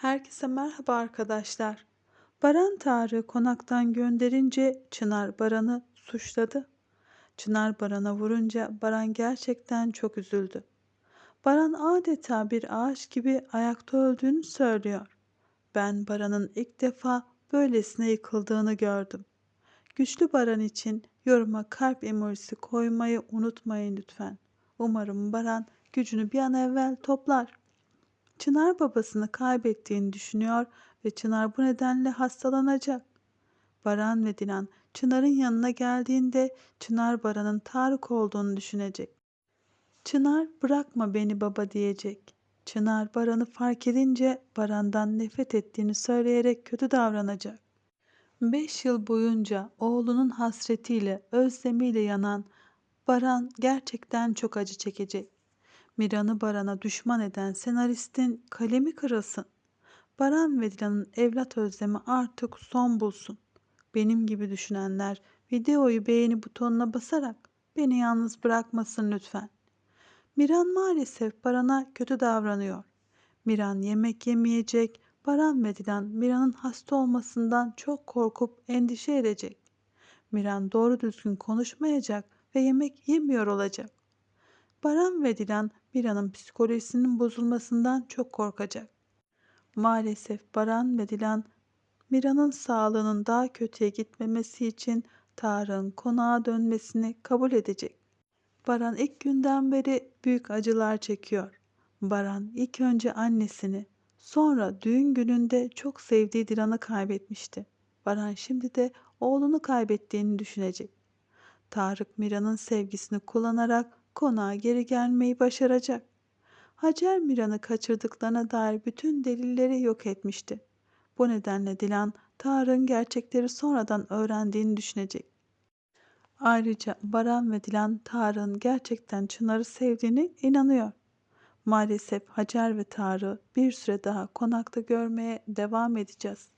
Herkese merhaba arkadaşlar. Baran Tarık'ı konaktan gönderince Çınar Baran'ı suçladı. Çınar Baran'a vurunca Baran gerçekten çok üzüldü. Baran adeta bir ağaç gibi ayakta öldüğünü söylüyor. Ben Baran'ın ilk defa böylesine yıkıldığını gördüm. Güçlü Baran için yoruma kalp emojisi koymayı unutmayın lütfen. Umarım Baran gücünü bir an evvel toplar. Çınar babasını kaybettiğini düşünüyor ve Çınar bu nedenle hastalanacak. Baran ve Dilan Çınar'ın yanına geldiğinde Çınar Baran'ın Tarık olduğunu düşünecek. Çınar bırakma beni baba diyecek. Çınar Baran'ı fark edince Baran'dan nefret ettiğini söyleyerek kötü davranacak. Beş yıl boyunca oğlunun hasretiyle, özlemiyle yanan Baran gerçekten çok acı çekecek. Miran'ı Baran'a düşman eden senaristin kalemi kırılsın. Baran ve Dilan'ın evlat özlemi artık son bulsun. Benim gibi düşünenler videoyu beğeni butonuna basarak beni yalnız bırakmasın lütfen. Miran maalesef Baran'a kötü davranıyor. Miran yemek yemeyecek, Baran ve Dilan Miran'ın hasta olmasından çok korkup endişe edecek. Miran doğru düzgün konuşmayacak ve yemek yemiyor olacak. Baran ve Dilan Mira'nın psikolojisinin bozulmasından çok korkacak. Maalesef Baran ve Dilan Mira'nın sağlığının daha kötüye gitmemesi için Tarık'ın konağa dönmesini kabul edecek. Baran ilk günden beri büyük acılar çekiyor. Baran ilk önce annesini, sonra düğün gününde çok sevdiği Dilan'ı kaybetmişti. Baran şimdi de oğlunu kaybettiğini düşünecek. Tarık Mira'nın sevgisini kullanarak konağa geri gelmeyi başaracak. Hacer Miran'ı kaçırdıklarına dair bütün delilleri yok etmişti. Bu nedenle Dilan, Tarık'ın gerçekleri sonradan öğrendiğini düşünecek. Ayrıca Baran ve Dilan Tarık'ın gerçekten Çınar'ı sevdiğini inanıyor. Maalesef Hacer ve Tarık'ı bir süre daha konakta görmeye devam edeceğiz.